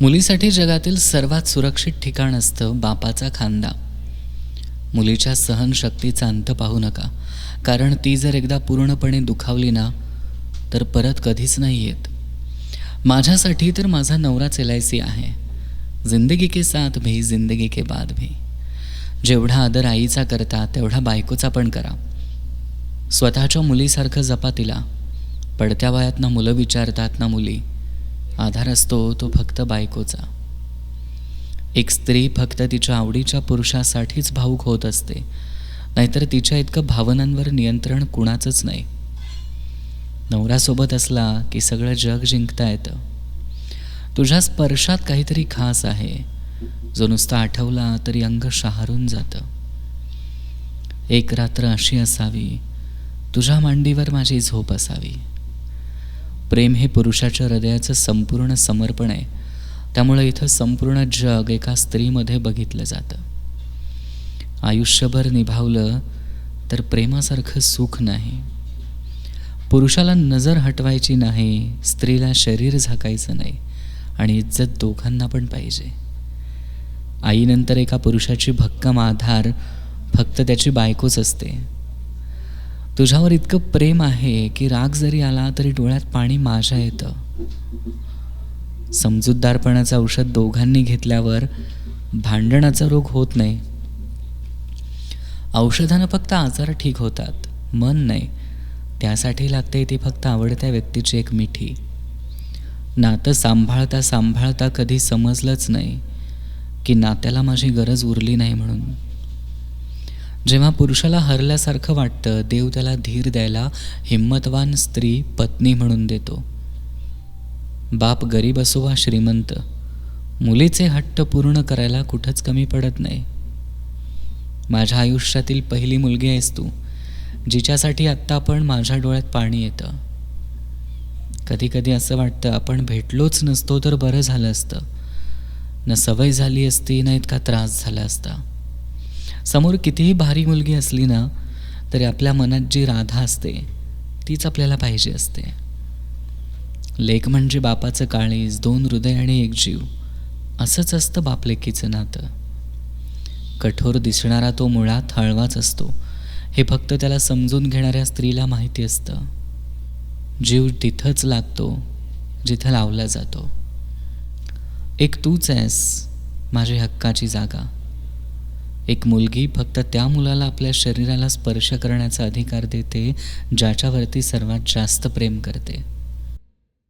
मुलीसाठी जगातील सर्वात सुरक्षित ठिकाण असतं बापाचा खांदा. मुलीच्या सहनशक्तीचा अंत पाहू नका. कारण ती जर एकदा पूर्णपणे दुखावली ना तर परत कधीच नाही येत. माझ्यासाठी तर माझा नवराच एल आय सी आहे. जिंदगी के साथ भी जिंदगी के बाद भी. जेवढा आदर आईचा करता तेवढा बायकोचा पण करा. स्वतःच्या मुलीसारखं जपा तिला. पडत्या वयात ना मुलं विचारतात ना मुली. आधार असतो तो फक्त बायकोचा. एक स्त्री फक्त तिच्या आवडीच्या पुरुषासाठीच भाऊक होत असते. नाहीतर तिच्या इतकं भावनांवर नियंत्रण कुणाचंच नाही. नवरासोबत असला की सगळं जग जिंकता येतं. तुझ्या स्पर्शात काहीतरी खास आहे. जो नुसता आठवला तरी अंग शहारून जातं. एक रात्र अशी असावी. तुझ्या मांडीवर माझी झोप असावी. प्रेम हे पुरुषाच्या हृदयाचं संपूर्ण समर्पण आहे. त्यामुळे इथं संपूर्ण जग एका स्त्रीमध्ये बघितलं जातं. आयुष्यभर निभावलं तर प्रेमासारखं सुख नाही. पुरुषाला नजर हटवायची नाही स्त्रीला शरीर झाकायचं नाही आणि इज्जत दोघांना पण पाहिजे. आईनंतर एका पुरुषाची भक्कम आधार फक्त त्याची बायकोच असते. तुझ्यावर इतकं प्रेम आहे की राग जरी आला तरी डोळ्यात पाणी माझ्या येतं. समजूतदारपणाचं औषध दोघांनी घेतल्यावर भांडणाचा रोग होत नाही. औषधानं फक्त आजार ठीक होतात मन नाही. त्यासाठी लागते ती फक्त आवडत्या व्यक्तीची एक मिठी. नातं सांभाळता सांभाळता कधी समजलंच नाही की नात्याला माझी गरज उरली नाही म्हणून. जेव्हा पुरुषाला हरल्यासारखं वाटतं देव त्याला धीर द्यायला हिंमतवान स्त्री पत्नी म्हणून देतो. बाप गरीब असो वा श्रीमंत मुलीचे हट्ट पूर्ण करायला कुठंच कमी पडत नाही. माझ्या आयुष्यातील पहिली मुलगी आहेस तू जिच्यासाठी आत्ता पण माझ्या डोळ्यात पाणी येतं. कधी कधी असं वाटतं आपण भेटलोच नसतो तर बरं झालं असतं. न सवय झाली असती ना इतका त्रास झाला असता. समोर कितीही भारी मुलगी असली ना तरी आपल्या मनात जी राधा असते तीच आपल्याला पाहिजे असते. लेक म्हणजे बापाचं काळीज दोन हृदय आणि एक जीव. असंच असतं बापलेकीचं नातं. कठोर दिसणारा तो मुळात हळवाच असतो. हे फक्त त्याला समजून घेणाऱ्या स्त्रीला माहिती असतं. जीव तिथंच लागतो जिथं लावला जातो. एक तूच आहेस माझी हक्काची जागा. एक मुलगी फक्त त्या मुलाला आपल्या शरीराला स्पर्श करण्याचा अधिकार देते ज्याच्यावरती सर्वात जास्त प्रेम करते.